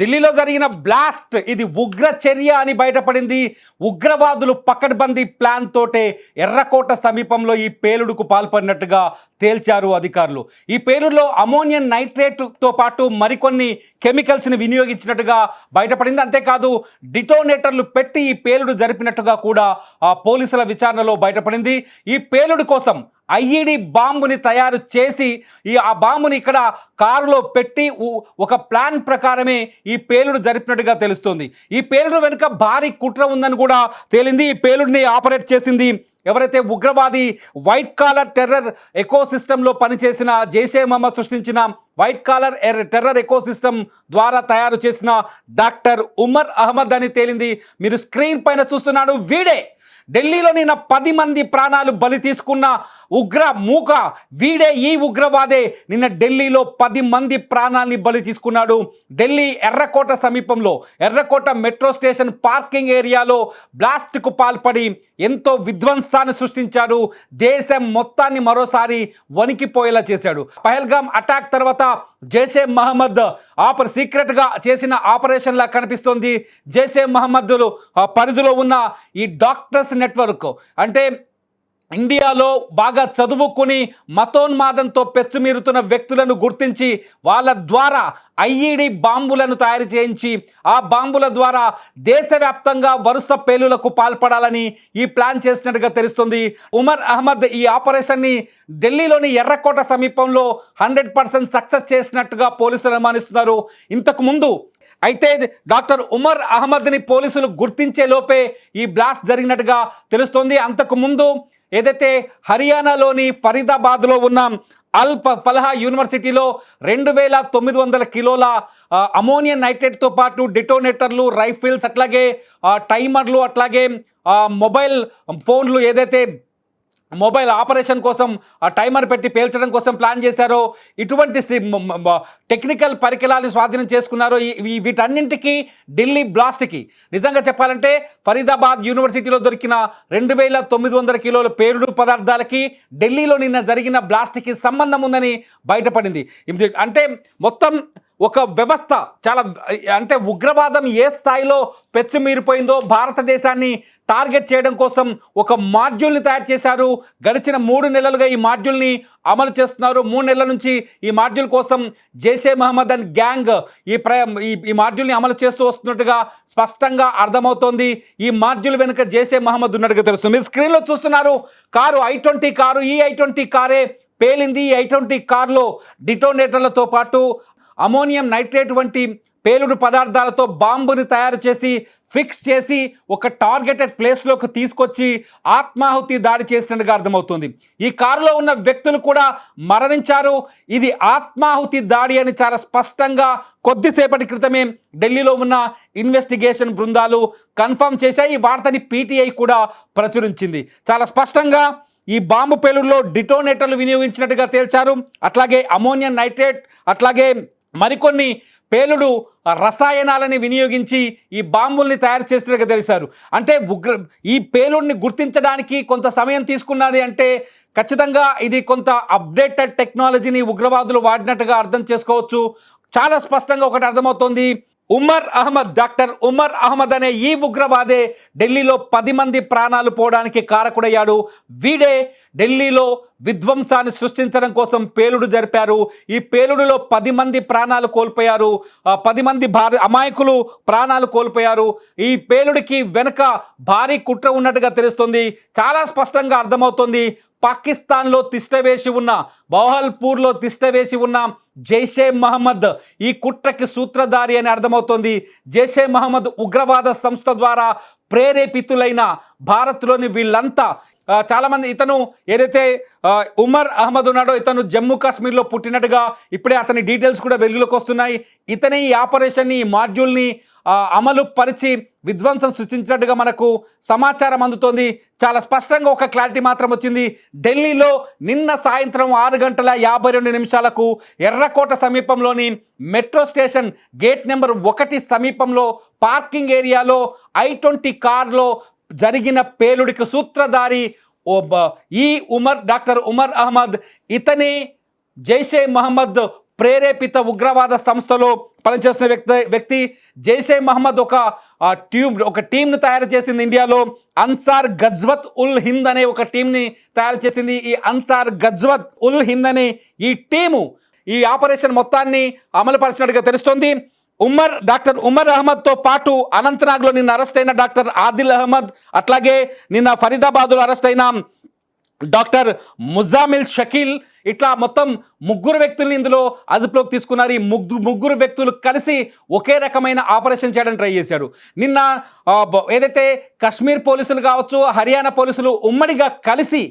ఢిల్లీలో జరిగిన బ్లాస్ట్. ఇది ఉగ్ర చర్య అని బయటపడింది. ఉగ్రవాదులు పకడ్బందీ ప్లాన్ తోటే ఎర్రకోట సమీపంలో ఈ పేలుడుకు పాల్పడినట్టుగా తేల్చారు అధికారులు. ఈ పేలుడులో అమోనియం నైట్రేట్తో పాటు మరికొన్ని కెమికల్స్ని వినియోగించినట్టుగా బయటపడింది. అంతేకాదు డిటోనేటర్లు పెట్టి ఈ పేలుడు జరిపినట్టుగా కూడా ఆ పోలీసుల విచారణలో బయటపడింది. ఈ పేలుడు కోసం ఐఈడి బాంబుని తయారు చేసి ఈ ఆ బాంబుని ఇక్కడ కారులో పెట్టి ఒక ప్లాన్ ప్రకారమే ఈ పేలుడు జరిపినట్టుగా తెలుస్తుంది. ఈ పేలుడు వెనుక భారీ కుట్ర ఉందని కూడా తేలింది. ఈ పేలుడిని ఆపరేట్ చేసింది ఎవరైతే ఉగ్రవాది వైట్ కాలర్ టెర్రర్ ఎకోసిస్టంలో పనిచేసిన జైషే మహమ్మద్ సృష్టించిన white collar uh terror ecosystem ద్వారా తయారు చేసిన డాక్టర్ ఉమర్ అహ్మద్ అని తేలింది. మీరు స్క్రీన్ పైన చూస్తున్నాడు. వీడే ఢిల్లీలో నిన్న పది మంది ప్రాణాలు బలి తీసుకున్న ఉగ్ర మూక వీడే ఈ ఉగ్రవాదే. నిన్న ఢిల్లీలో పది మంది ప్రాణాల్ని బలి తీసుకున్నాడు. ఢిల్లీ ఎర్రకోట సమీపంలో ఎర్రకోట మెట్రో స్టేషన్ పార్కింగ్ ఏరియాలో బ్లాస్ట్కు పాల్పడి ఎంతో విధ్వంసాన్ని సృష్టించాడు. దేశం మొత్తాన్ని మరోసారి వణికిపోయేలా చేశాడు. పహల్గామ్ అటాక్ తర్వాత జైసే మహమ్మద్ ఆపర్ సీక్రెట్గా చేసిన ఆపరేషన్లా కనిపిస్తోంది. జైసే మహమ్మద్లు పరిధిలో ఉన్న ఈ డాక్టర్స్ నెట్వర్క్ అంటే ఇండియాలో బాగా చదువుకుని మతోన్మాదంతో పెచ్చుమీరుతున్న వ్యక్తులను గుర్తించి వాళ్ళ ద్వారా ఐఈడి బాంబులను తయారు చేయించి ఆ బాంబుల ద్వారా దేశవ్యాప్తంగా వరుస పేలులకు పాల్పడాలని ఈ ప్లాన్ చేసినట్టుగా తెలుస్తుంది. ఉమర్ అహ్మద్ ఈ ఆపరేషన్ని ఢిల్లీలోని ఎర్రకోట సమీపంలో హండ్రెడ్ పర్సెంట్ సక్సెస్ చేసినట్టుగా పోలీసులు అనుమానిస్తున్నారు. ఇంతకు ముందు అయితే డాక్టర్ ఉమర్ అహ్మద్ని పోలీసులు గుర్తించే లోపే ఈ బ్లాస్ట్ జరిగినట్టుగా తెలుస్తోంది. అంతకు ముందు ఏదైతే హర్యానాలోని ఫరీదాబాద్లో ఉన్న అల్ప ఫలహా యూనివర్సిటీలో రెండు వేల తొమ్మిది వందల కిలోల అమోనియం నైట్రేట్తో పాటు డిటోనేటర్లు రైఫిల్స్ అట్లాగే టైమర్లు అట్లాగే మొబైల్ ఫోన్లు ఏదైతే మొబైల్ ఆపరేషన్ కోసం ఆ టైమర్ పెట్టి పేల్చడం కోసం ప్లాన్ చేశారో ఇటువంటి టెక్నికల్ పరికరాలను స్వాధీనం చేసుకున్నారో ఈ- వీటన్నింటికి ఢిల్లీ బ్లాస్ట్కి. నిజంగా చెప్పాలంటే ఫరీదాబాద్ యూనివర్సిటీలో దొరికిన రెండు వేల తొమ్మిది వందల కిలోల పేరుడు పదార్థాలకి ఢిల్లీలో నిన్న జరిగిన బ్లాస్ట్కి సంబంధం ఉందని బయటపడింది. ఇది అంటే మొత్తం ఒక వ్యవస్థ చాలా అంటే ఉగ్రవాదం ఏ స్థాయిలో పెచ్చుమీరిపోయిందో భారతదేశాన్ని టార్గెట్ చేయడం కోసం ఒక మాడ్యూల్ని తయారు చేశారు. గడిచిన మూడు నెలలుగా ఈ మాడ్యూల్ని అమలు చేస్తున్నారు. మూడు నెలల నుంచి ఈ మాడ్యూల్ కోసం జైషే మహమ్మద్ అండ్ గ్యాంగ్ ఈ ప్ర ఈ ఈ మాడ్యూల్ని అమలు చేస్తూ వస్తున్నట్టుగా స్పష్టంగా అర్థమవుతోంది. ఈ మాడ్యూల్ వెనుక జైషే మహమ్మద్ ఉన్నట్టుగా తెలుసు మీరు స్క్రీన్లో చూస్తున్నారు కారు ఐ ట్వంటీ కారు ఈ ఐ ట్వంటీ కారే పేలింది. ఈ ఐ ట్వంటీ కార్లో డిటోనేటర్లతో పాటు అమోనియం నైట్రేట్ వంటి పేలుడు పదార్థాలతో బాంబుని తయారు చేసి ఫిక్స్ చేసి ఒక టార్గెటెడ్ ప్లేస్లోకి తీసుకొచ్చి ఆత్మాహుతి దాడి చేసినట్టుగా అర్థమవుతుంది. ఈ కారులో ఉన్న వ్యక్తులు కూడా మరణించారు. ఇది ఆత్మాహుతి దాడి అని చాలా స్పష్టంగా కొద్దిసేపటి క్రితమే ఢిల్లీలో ఉన్న ఇన్వెస్టిగేషన్ బృందాలు కన్ఫర్మ్ చేశాయి. ఈ వార్తని పీటీఐ కూడా ప్రచురించింది. చాలా స్పష్టంగా ఈ బాంబు పేలుడులో డిటోనేటర్లు వినియోగించినట్టుగా తేల్చారు. అట్లాగే అమోనియం నైట్రేట్ అట్లాగే మరికొన్ని పేలుడు రసాయనాలని వినియోగించి ఈ బాంబుల్ని తయారు చేసినట్టుగా తెలిసారు. అంటే ఉగ్ర ఈ పేలుడిని గుర్తించడానికి కొంత సమయం తీసుకున్నది అంటే ఖచ్చితంగా ఇది కొంత అప్డేటెడ్ టెక్నాలజీని ఉగ్రవాదులు వాడినట్టుగా అర్థం చేసుకోవచ్చు. చాలా స్పష్టంగా ఒకటి అర్థమవుతోంది. ఉమర్ అహ్మద్ డాక్టర్ ఉమర్ అహ్మద్ అనే ఈ ఉగ్రవాదే ఢిల్లీలో పది మంది ప్రాణాలు పోవడానికి కారకుడయ్యాడు. వీడే ఢిల్లీలో విధ్వంసాన్ని సృష్టించడం కోసం పేలుడు జరిపారు. ఈ పేలుడులో పది మంది ప్రాణాలు కోల్పోయారు. పది మంది భార అమాయకులు ప్రాణాలు కోల్పోయారు. ఈ పేలుడికి వెనుక భారీ కుట్ర ఉన్నట్టుగా తెలుస్తుంది. చాలా స్పష్టంగా అర్థమవుతుంది. పాకిస్తాన్లో తిష్టవేసి ఉన్న బౌహల్పూర్లో తిష్టవేసి ఉన్న జైషే మహమ్మద్ ఈ కుట్రకి సూత్రధారి అని అర్థమవుతోంది. జైషే మహమ్మద్ ఉగ్రవాద సంస్థ ద్వారా ప్రేరేపితులైన భారత్లోని వీళ్ళంతా చాలామంది ఇతను ఏదైతే ఉమర్ అహ్మద్ ఉన్నాడో ఇతను జమ్మూ కాశ్మీర్లో పుట్టినట్టుగా ఇప్పుడే అతని డీటెయిల్స్ కూడా వెలుగులోకి వస్తున్నాయి. ఇతనే ఈ ఆపరేషన్ని ఈ మాడ్యూల్ని అమలు పరిచి విధ్వంసం సృష్టించినట్టుగా మనకు సమాచారం అందుతోంది. చాలా స్పష్టంగా ఒక క్లారిటీ మాత్రం వచ్చింది. ఢిల్లీలో నిన్న సాయంత్రం ఆరు గంటల యాభై రెండు నిమిషాలకు ఎర్రకోట సమీపంలోని మెట్రో స్టేషన్ గేట్ నెంబర్ ఒకటి సమీపంలో పార్కింగ్ ఏరియాలో ఐ ట్వంటీ కార్లో జరిగిన పేలుడికి సూత్రధారి ఓ బ- ఈ ఉమర్ డాక్టర్ ఉమర్ అహ్మద్ ఇతని జైషే మహమ్మద్ ప్రేరేపిత ఉగ్రవాద సంస్థలో పనిచేస్తున్న వ్యక్తి వ్యక్తి జైషే మహమ్మద్ ఒక ట్యూబ్ ఒక టీంను తయారు చేసింది ఇండియాలో. అన్సార్ గజ్వత్ ఉల్ హింద్ అనే ఒక టీంని తయారు చేసింది. ఈ అన్సార్ గజ్వత్ ఉల్ హింద్ అనే ఈ టీము ఈ ఆపరేషన్ మొత్తాన్ని అమలుపరిచినట్టుగా తెలుస్తోంది. ఉమర్ డాక్టర్ ఉమర్ అహ్మద్తో పాటు అనంతనాగ్లో నిన్న అరెస్ట్ అయిన డాక్టర్ ఆదిల్ అహ్మద్ అట్లాగే నిన్న ఫరీదాబాద్లో అరెస్ట్ అయిన డాక్టర్ ముజామిల్ షకీల్ ఇట్లా మొత్తం ముగ్గురు వ్యక్తుల్ని ఇందులో అదుపులోకి తీసుకున్నారు. ఈ ముగ్గు ముగ్గురు వ్యక్తులు కలిసి ఒకే రకమైన ఆపరేషన్ చేయడానికి ట్రై చేశాడు. నిన్న బ- ఏదైతే కశ్మీర్ పోలీసులు కావచ్చు హర్యానా పోలీసులు ఉమ్మడిగా కలిసి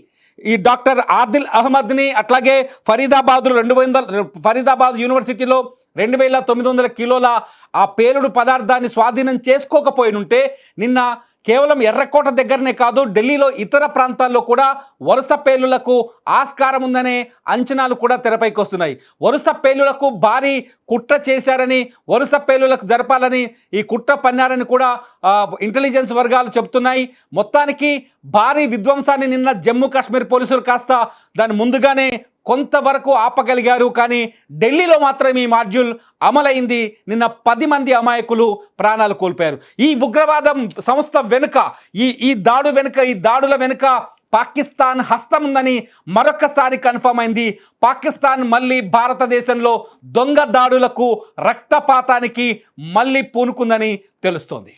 ఈ డాక్టర్ ఆదిల్ అహ్మద్ని అట్లాగే ఫరీదాబాద్లో రెండు వందల ఫరీదాబాద్ యూనివర్సిటీలో రెండు వేల తొమ్మిది వందల కిలోల ఆ పేలుడు పదార్థాన్ని స్వాధీనం చేసుకోకపోయినుంటే నిన్న కేవలం ఎర్రకోట దగ్గరనే కాదు ఢిల్లీలో ఇతర ప్రాంతాల్లో కూడా వరుస పేలులకు ఆస్కారం ఉందనే అంచనాలు కూడా తెరపైకి వస్తున్నాయి. వరుస పేలులకు భారీ కుట్ర చేశారని వరుస పేలులకు జరపాలని ఈ కుట్ర పన్నారని కూడా ఇంటెలిజెన్స్ వర్గాలు చెబుతున్నాయి మొత్తానికి భారీ విధ్వంసాన్ని నిన్న జమ్మూ కాశ్మీర్ పోలీసులు కాస్త దాని ముందుగానే కొంతవరకు ఆపగలిగారు. కానీ ఢిల్లీలో మాత్రం ఈ మాడ్యూల్ అమలైంది. నిన్న పది మంది అమాయకులు ప్రాణాలు కోల్పోయారు. ఈ ఉగ్రవాదం సంస్థ వెనుక ఈ ఈ దాడు వెనుక ఈ దాడుల వెనుక పాకిస్తాన్ హస్తం ఉందని మరొకసారి కన్ఫర్మ్ అయింది. పాకిస్తాన్ మళ్ళీ భారతదేశంలో దొంగ దాడులకు రక్తపాతానికి మళ్ళీ పూనుకుందని తెలుస్తోంది.